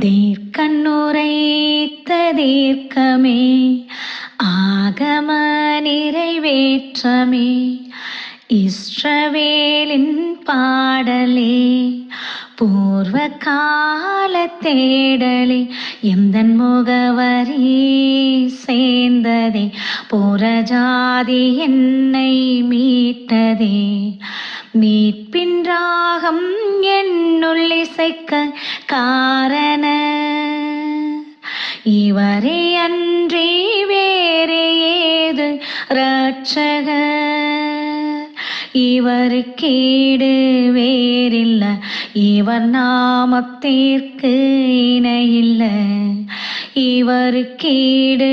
தீர்க்கண்ணுரைத்த தீர்க்கமே ஆகம நிறைவேற்றமே. இஸ்ரவேலின் பாடலே பூர்வ கால தேடலே எந்தன் முகவரி சேர்ந்ததே புறஜாதி என்னை மீட்டதே. மீட்பின் ராகம் என்னுள் இசைக்க காரண. இவரே அன்றி வேறு ஏது ரட்சக இவருக்கீடு வேறில்ல இவர் நாமத்திற்கு இணையில்ல. இவருக்கீடு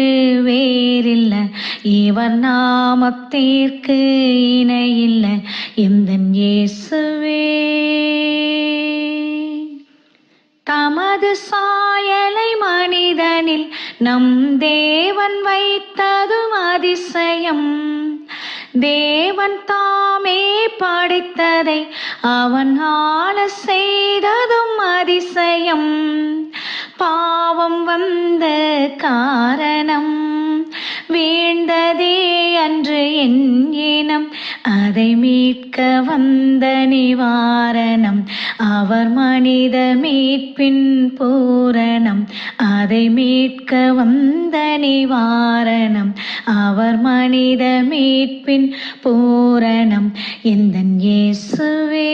வேறில்ல இவர் நாமத்திற்கு இணையில்லை. இந்த இயேசுவே. அது சாயலை மனிதனில் நம் தேவன் வைத்ததும் அதிசயம். தேவன் தாமே படைத்ததை அவன் ஆள செய்ததும் அதிசயம். பாவம் வந்த காரணம் வீழ்ந்ததே அன்று என் இனம் அதை மீட்க வந்த நிவாரணம். அவர் மனித மீட்பின் பூரணம் அதை மீட்க வந்த நிவாரணம். அவர் மனித மீட்பின் பூரணம் எந்தன் இயேசுவே.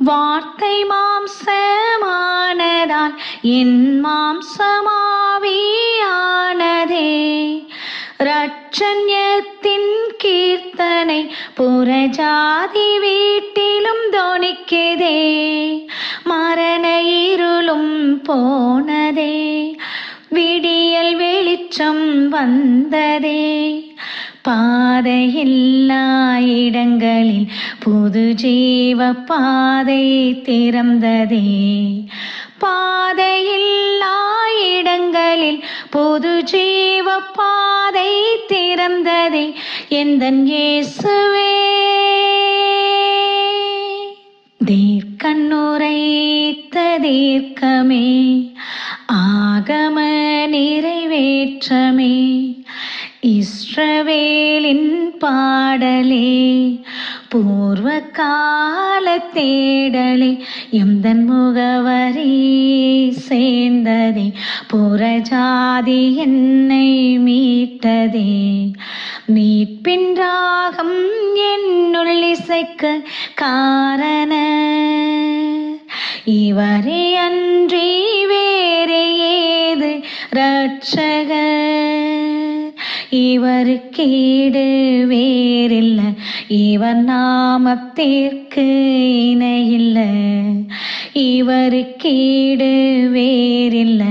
வார்த்தை மாம்சமானதால் என் மாம்சமாவியா ரட்சண்யத்தின் கீர்த்தனை புறஜாதி வீட்டிலும் தோணிக்கதே. மரண இருளும் போனதே. விடியல் வெளிச்சம் வந்ததே. பாதையில்லா இடங்களில் புது ஜீவ பாதை திறந்ததே. பாதையில்லா இடங்களில் புது ஜீவ பாதை பிறந்ததே எந்தன் இயேசுவே? தீர்க்கண்ணுரைத்த தீர்க்கமே ஆகம நிறைவேற்றமே. இஸ்ரவேலின் பாடலே பூர்வ கால தேடலே எந்தன் முகவரி சேர்ந்ததே புறஜாதி என்னை மீட்டதே. மீட்பின் ராகம் என்னுள் இசைக்க காரண இவரே அன்றி வேறு ஏது ரட்சகர் இவருக்கீடு வேறில்ல. இவர் நாமத்திற்கு இணையில்ல. இவருக்கீடு வேறில்ல.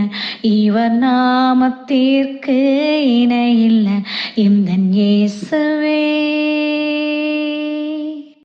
இவர் நாமத்திற்கு இணையில்ல. இந்த இயேசுவே.